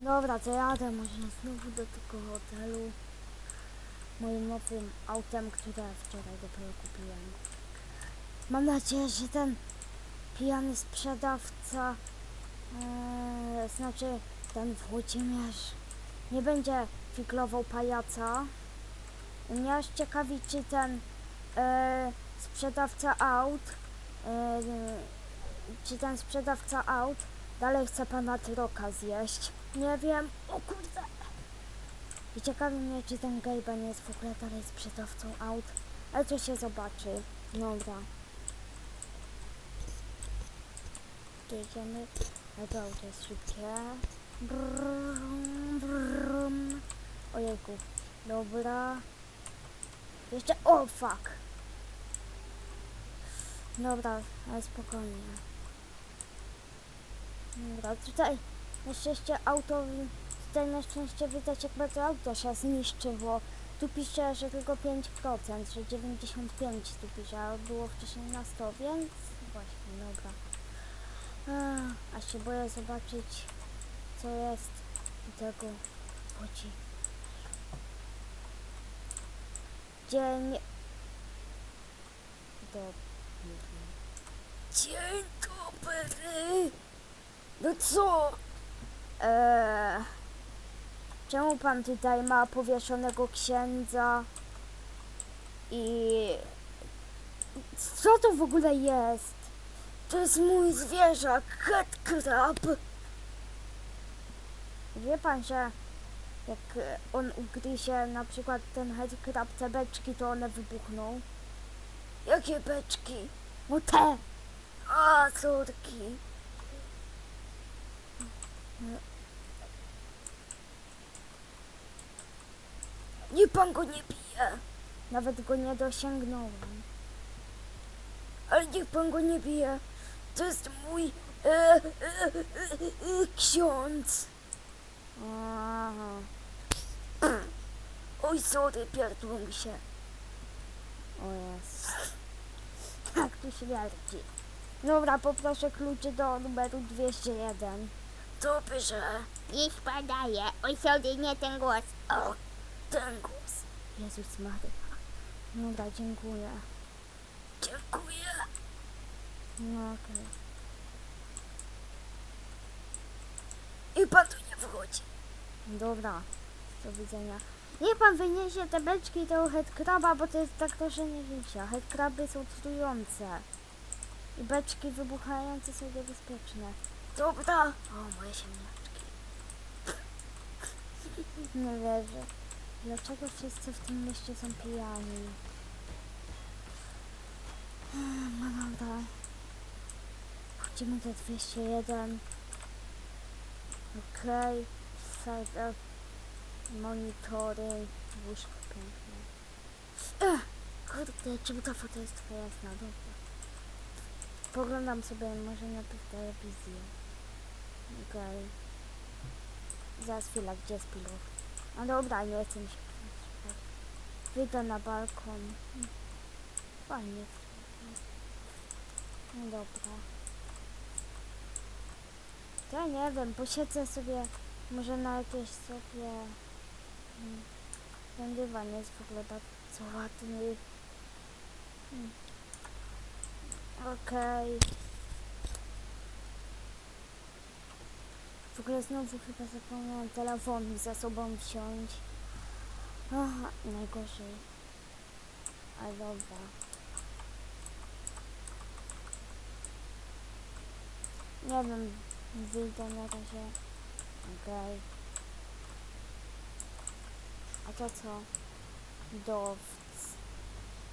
Dobra, to jadę może znowu do tego hotelu. Moim nowym autem, które wczoraj dopiero kupiłem. Mam nadzieję, że ten pijany sprzedawca, e, znaczy ten Włodzimierz, nie będzie figlował pajaca. Mnie aż ciekawi, czy ten e, sprzedawca aut, e, czy ten sprzedawca aut dalej chce pana Troka zjeść. Nie wiem, o kurde. I ciekawi mnie, czy ten nie jest w ogóle dalej sprzedawcą aut, ale to się zobaczy. Dobra. Tu idziemy. Ale to auto jest szybkie. Brum, brum. Ojejku. Dobra. Jeszcze, o fuck. Dobra, ale spokojnie. Dobra, tutaj na szczęście auto, tutaj na szczęście widać jakby to auto się zniszczyło. Tu pisze, że tylko 5%, że 95 tu pisze, a było wcześniej na 100, więc właśnie, dobra. A się boję zobaczyć, co jest u tego chodzi. Dzień dobry. Dzień dobry. No co? Eee, czemu pan tutaj ma powieszonego księdza? I co to w ogóle jest? To jest mój zwierzak, headcrab. Wie pan, że jak on ugryzie na przykład ten headcrab te beczki, to one wybuchną? Jakie beczki? No te! A, córki. Nie pan go nie bije. Nawet go nie dosięgnąłem. Ale niech pan go nie bije. To jest mój e, e, e, e, ksiądz. Aha. Oj, sorry, pierdło mi się. O jest. Tak tu śmierdzi. Dobra, poproszę klucze do numeru 201. Dobrze. Niech padaje, osiądzie nie ten głos. O, ten głos. Jezus Maria. Dobra, dziękuję. Dziękuję. No okej. I pan tu nie wchodzi. Dobra, do widzenia. Niech pan wyniesie te beczki do headcraba, bo to jest tak zagrożenie życia. Headcraby są trujące. I beczki wybuchające są niebezpieczne. Dobra. O, moje ziemniaczki. Nie wierzę. Dlaczego wszyscy w tym mieście są pijani? No dobra. Wchodzimy do 201. Okej. Side up. Monitoring. Łóżko piękne. Kurde, czemu ta foto jest twoja jasna? Dobra. Poglądam sobie może najpierw telewizję. Okej. Zaraz chwila, gdzie jest pilot? No dobra, nie się przespać. Wyjdę na balkon. Fajnie. No dobra. Ja nie wiem, posiedzę sobie może na jakieś sobie... Ten dywan jest w ogóle bardzo ładny. Hmm. Okej. W ogóle znowu chyba zapomniałam telefon ze sobą wziąć. Aha, najgorzej. Ale dobra. Nie wiem, wyjdę na razie. Okej. A to co? Dowc.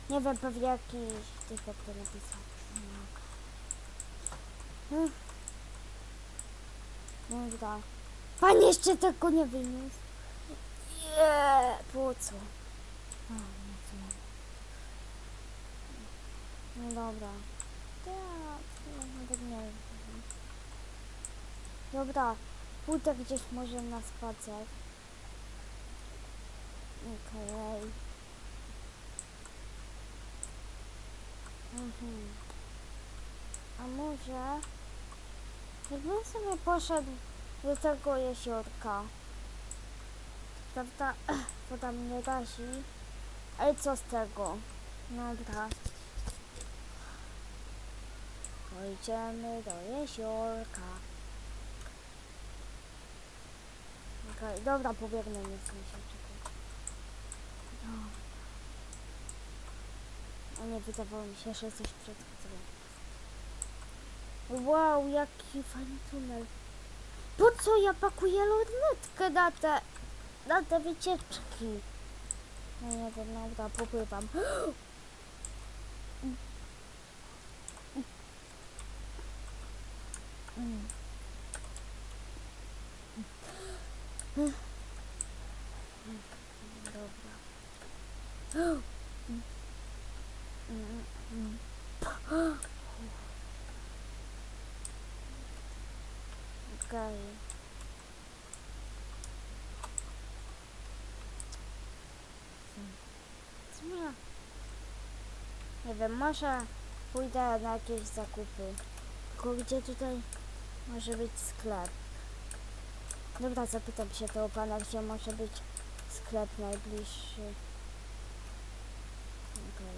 Nie wiem, pewnie jakiś to napisał. No, okej. Hmm. Dobra. Pan jeszcze tego nie wyniósł. Nie, po co? A, no? No dobra. Tak, no, nawet nie wiem. Dobra, pójdę gdzieś może na spacer. Okej. Mhm. A może... Jakbym sobie poszedł do tego jeziorka. Prawda? Woda mnie razi. Ale co z tego? Dobra. Pójdziemy do jeziorka. Okej, dobra, pobiegnę, nie chcę się czekać. Dobra. A nie, wydawało mi się, że coś przed chwilą. Wow, jaki fajny tunel. Po co ja pakuję lornetkę na te, na te wycieczki? No nie wiem, dobra, popływam. Dobra. Okej. Co ja? Nie wiem, może pójdę na jakieś zakupy. Tylko gdzie tutaj może być sklep? Dobra, zapytam się tego pana, gdzie może być sklep najbliższy. Okej.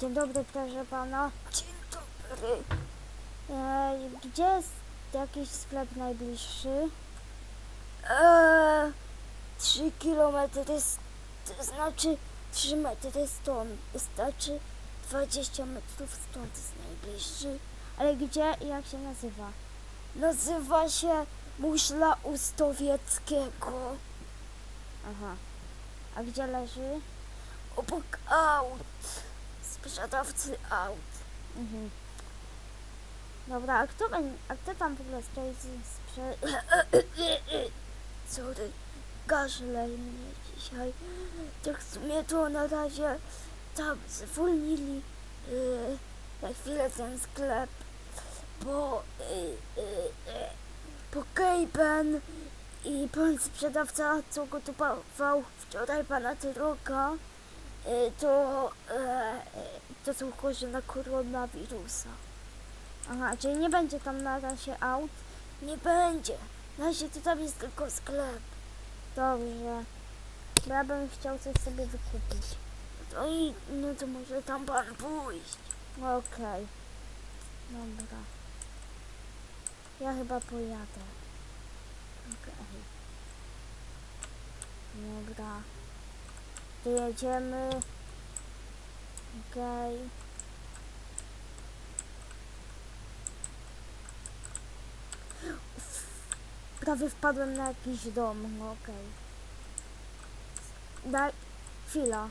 Dzień dobry, proszę pana. Dzień dobry. Gdzie jest jakiś sklep najbliższy? Eee, 3 kilometry, s- to znaczy 3 metry stąd, znaczy 20 metrów stąd jest najbliższy. Ale gdzie i jak się nazywa? Nazywa się Muszla Ustowieckiego. Aha. A gdzie leży? Obok aut. Sprzedawcy aut. Mhm. Dobra, a kto, a kto tam w ogóle stoi z sprze... Sorry, kaszlej mnie dzisiaj. Tak w sumie to na razie tam zwolnili yy, na chwilę ten sklep, bo yy, yy, Kejben i pan sprzedawca, co gotował wczoraj pana Tyroka, yy, to, yy, to są chorzy na koronawirusa. Aha, czyli nie będzie tam na razie aut? Nie będzie. Na razie to tam jest tylko sklep. Dobrze. Bo ja bym chciał coś sobie wykupić. No i no to może tam pan pójść. Okej. Dobra. Ja chyba pojadę. Okej. Dobra. To jedziemy. Okej. Prawie wpadłem na jakiś dom, no okej. Daj, chwila.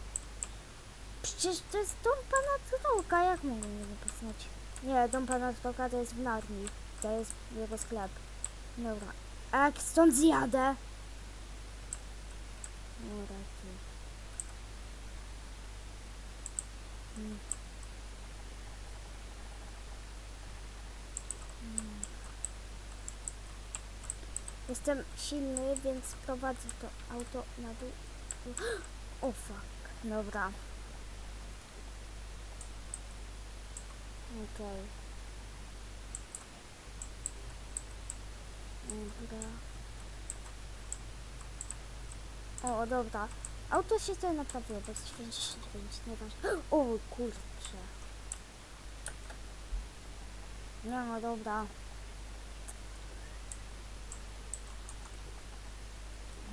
Przecież to jest dom pana Troka, jak mogę nie poznać? Nie, dom pana Troka to jest w Narni. To jest jego sklep. Dobra. A jak stąd zjadę? No raczej. Mm. Mm. Jestem silny, więc prowadzę to auto na dół. O fuck. Dobra. Okej. Dobra. O, dobra. Auto się tutaj naprawiło, bo jest 99, nieważne. O kurczę. Nie no, dobra.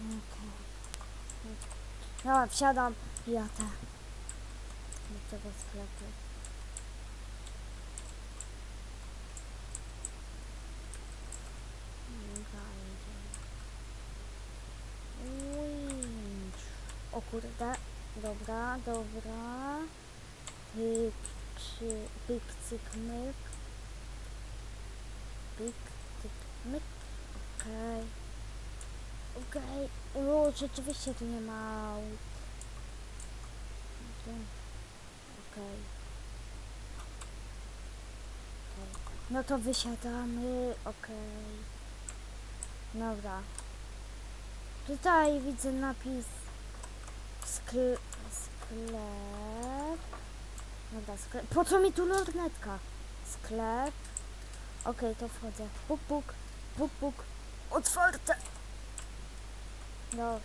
Okej. No, wsiadam i jadę do tego sklepu. Dobra. O kurde. Dobra, dobra. Pyk, czy, pyk, cyk, myk. Pyk, cyk, myk. Okej. Okej. O, rzeczywiście tu nie ma. Okej. Okej. Okej. No to wysiadamy. Okej. Dobra. Tutaj widzę napis skle sklep. Dobra, sklep. Po co mi tu lornetka? Sklep. Okej, to wchodzę. Puk, puk, puk, puk. Otwarte. No.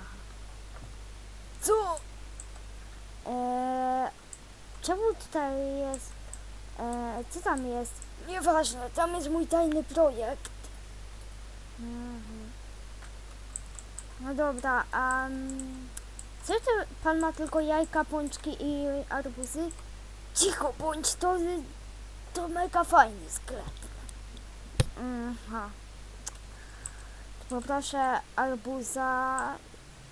Aha. Co? Eee, czemu tutaj jest... Eee, co tam jest? Nieważne, tam jest mój tajny projekt. Mhm. No dobra, a... Um, co to pan ma tylko jajka, pączki i arbuzy? Cicho bądź, to, to mega fajny sklep. Aha. Poproszę arbuza,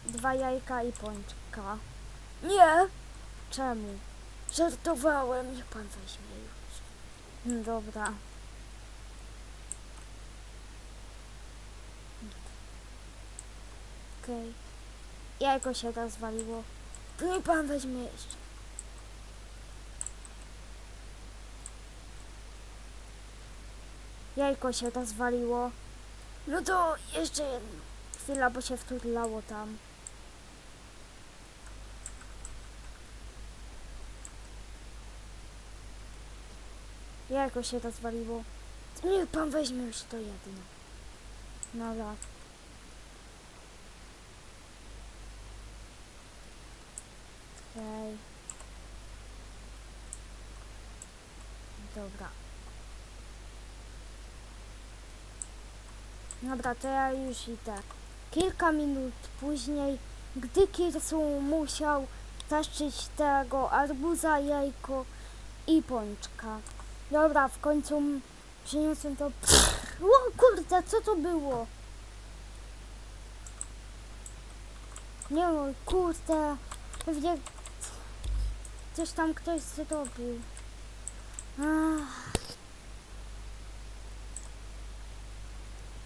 dwa jajka i pączka. Nie. Czemu? Żartowałem, niech pan weźmie już. No Dobra. Okej. Jajko się rozwaliło. To niech pan weźmie jeszcze. Jajko się rozwaliło. No to jeszcze jedno. Chwila, bo się wturlało tam. Jajko się. To niech pan weźmie już to jedno. No tak. Dobra. Dobra, to ja już idę. Kilka minut później, gdy Kirsu musiał zaszczyć tego arbuza, jajko i pączka. Dobra, w końcu przyniosłem to. O kurde, co to było? Nie no, kurde. Pewnie coś tam ktoś zrobił. Ach.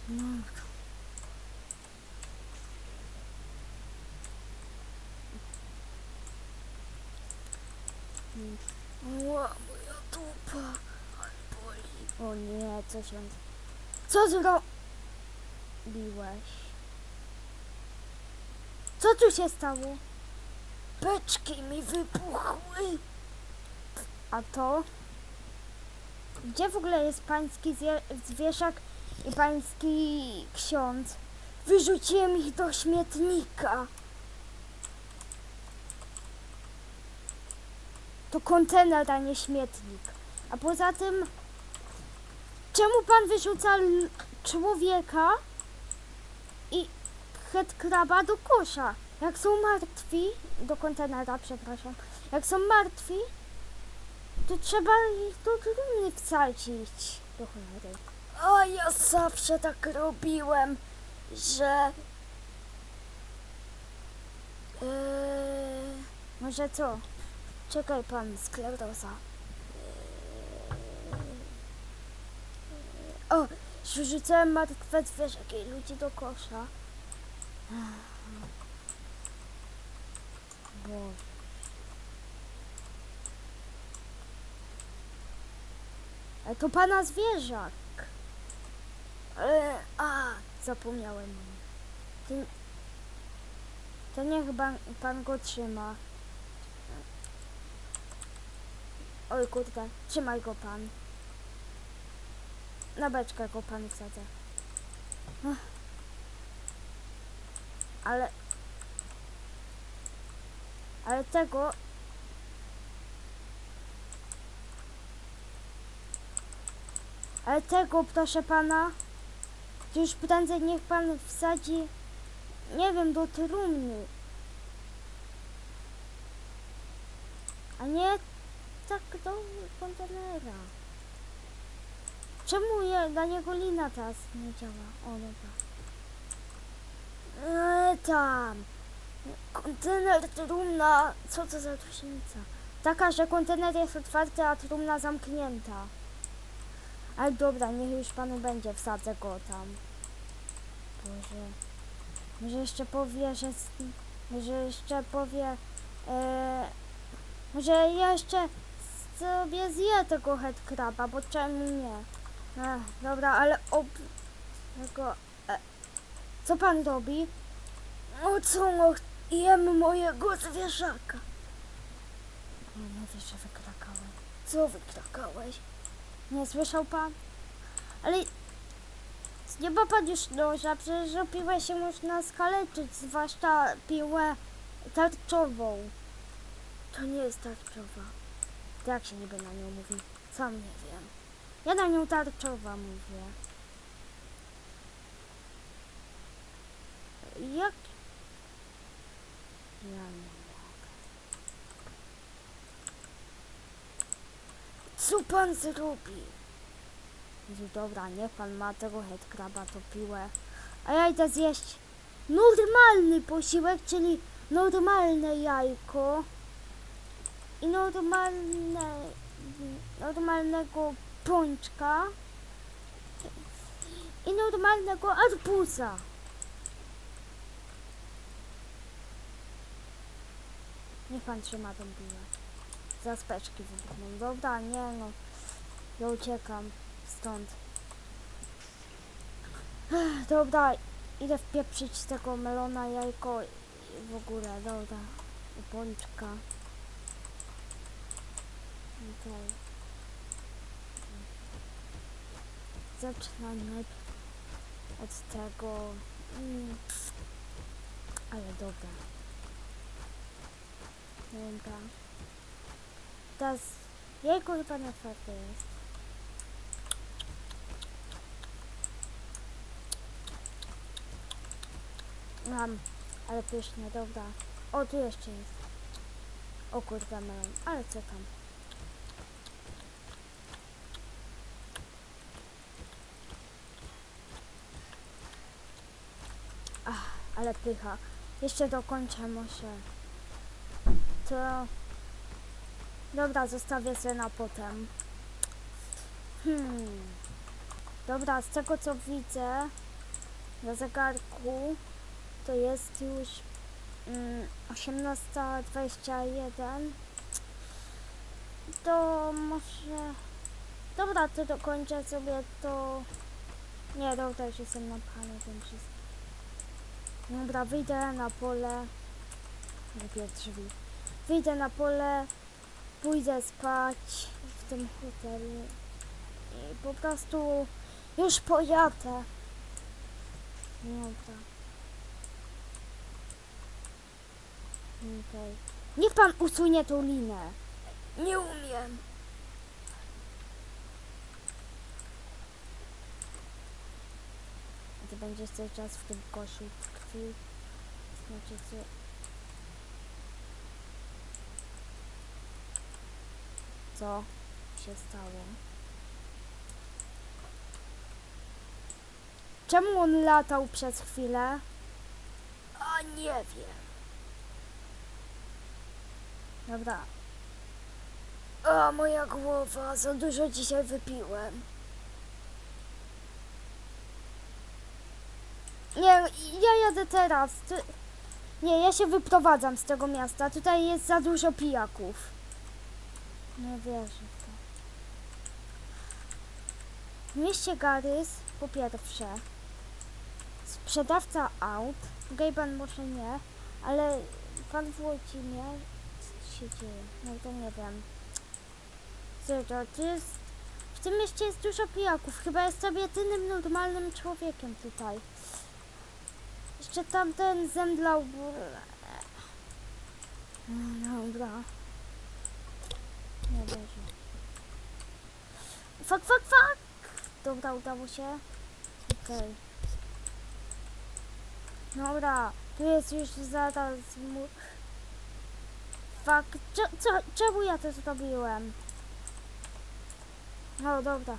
Ła, moja dupa, ale boli. O nie, coś on... Co zrobiłeś? Co tu się stało? Beczki mi wybuchły. A to? Gdzie w ogóle jest pański zwierzak i pański ksiądz? Wyrzuciłem ich do śmietnika. To kontener, a nie śmietnik. A poza tym, czemu pan wyrzuca człowieka i headcraba do kosza? Jak są martwi, do kontenera, przepraszam, jak są martwi, to trzeba ich do trumny wsadzić. Do cholery. A ja zawsze tak robiłem, że... Eee... Może co? Czekaj pan, skleroza. O, rzucałem martwe zwierzaki i ludzi do kosza. Boże. To pana zwierzak. E, a, zapomniałem. Ty, to niech pan, pan go trzyma. Oj kurde, trzymaj go pan. Na beczkę go pan wsadza. Ale... Ale tego... Ale tego, proszę pana, już prędzej niech pan wsadzi, nie wiem, do trumny. A nie tak do kontenera. Czemu je, dla niego lina teraz nie działa? O, dobra. Eee, tam. Kontener, trumna. Co to za różnica? Taka, że kontener jest otwarty, a trumna zamknięta. Ale dobra, niech już panu będzie, wsadzę go tam. Boże. Może jeszcze powie, że... Może jeszcze powie... E, może jeszcze sobie zje tego headcraba, bo czemu nie? Ech, dobra, ale ob... Tego... E, co pan robi? No co, no, jem mojego zwierzaka. Nie mówię, że wykrakałem. Co wykrakałeś? Nie słyszał pan? Ale nie ma pan już noża, przecież o piłę się można skaleczyć, zwłaszcza piłę tarczową. To nie jest tarczowa. Jak się niby na nią mówi? Sam nie wiem. Ja na nią tarczowa mówię. Jak? Ja nie mogę. Co pan zrobi? Jezu, dobra, niech pan ma tego headcraba, to piłę. A ja idę zjeść normalny posiłek, czyli normalne jajko i normalne, normalnego pączka i normalnego arbuza. Niech pan trzyma tą piłę. Za speczki wybuchną. Dobra, nie no. Ja uciekam stąd. Dobra, idę wpieprzyć tego melona jajko w ogóle, dobra. I pączka. Okej. Zaczynamy od tego. Mm. Ale dobra. Dobra. Teraz jajko chyba na otwarte jest. Mam, ale pyszne, dobra. O, tu jeszcze jest. O kurde, melon, ale co tam? Ach, ale pycha. Jeszcze dokończę może. To... Dobra, zostawię sobie na potem. Hmm. Dobra, z tego co widzę na zegarku to jest już mm, 18.21 to może dobra to dokończę sobie to. Nie dobra już jestem napchany tym wszystkim dobra wyjdę na pole. Lepiej drzwi. Wyjdę na pole pójdę spać w tym hotelu i po prostu już pojadę dobra Okej. Niech pan usunie tą linę. Nie umiem. Ty będziesz cały czas w tym koszu tkwił. Znaczy co? Co się stało? Czemu on latał przez chwilę? A nie wiem. Dobra. A moja głowa, za dużo dzisiaj wypiłem. Nie, ja jadę teraz. Nie, ja się wyprowadzam z tego miasta. Tutaj jest za dużo pijaków. Nie wierzę w to. W mieście Garys, po pierwsze, sprzedawca aut, Gejban może nie, ale pan Włodzimierz co się dzieje? No to nie wiem. To jest... W tym mieście jest dużo pijaków. Chyba jest sobie jedynym normalnym człowiekiem tutaj. Jeszcze tamten zemdlał... bo- No dobra. Nie wierzę. Fuck, fuck, fuck! Dobra, udało się. Okej. Dobra, tu jest już zaraz... Mu... Fuck, cze- co, czemu ja to zrobiłem? No dobra.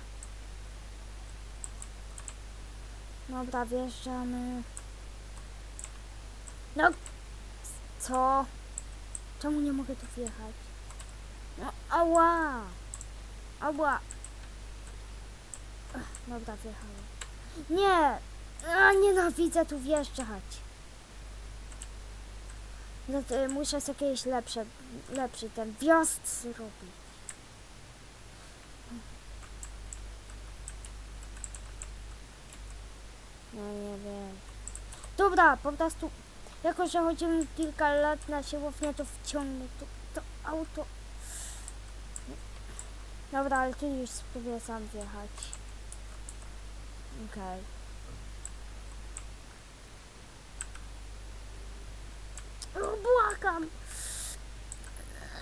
Dobra, wjeżdżamy. No, co? Czemu nie mogę tu wjechać? Ała! Ała! Ech, Dobra, wjechałem. Nie! A, nienawidzę tu wjeżdżać. No to muszę sobie jakieś lepsze, lepszy ten wjazd zrobić. No nie wiem. Dobra, po prostu jako, że chodzimy kilka lat na siłownię, to wciągnę to, to auto. Dobra, ale tu już spróbuję sam wjechać. Okej. O, Błagam!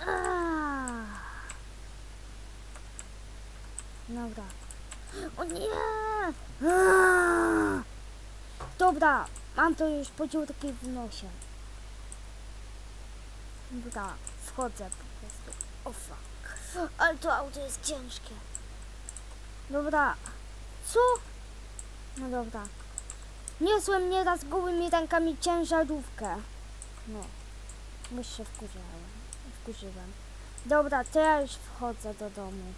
Aaa. Dobra. O nie! Dobra, mam to już podziurki w nosie. Dobra, wchodzę po prostu. O fuck. Ale to auto jest ciężkie. Dobra. Co? No dobra. Niosłem nieraz gołymi rękami ciężarówkę. No. Już się wkurzałem. Wkurzyłem. Dobra, to ja już wchodzę do domu.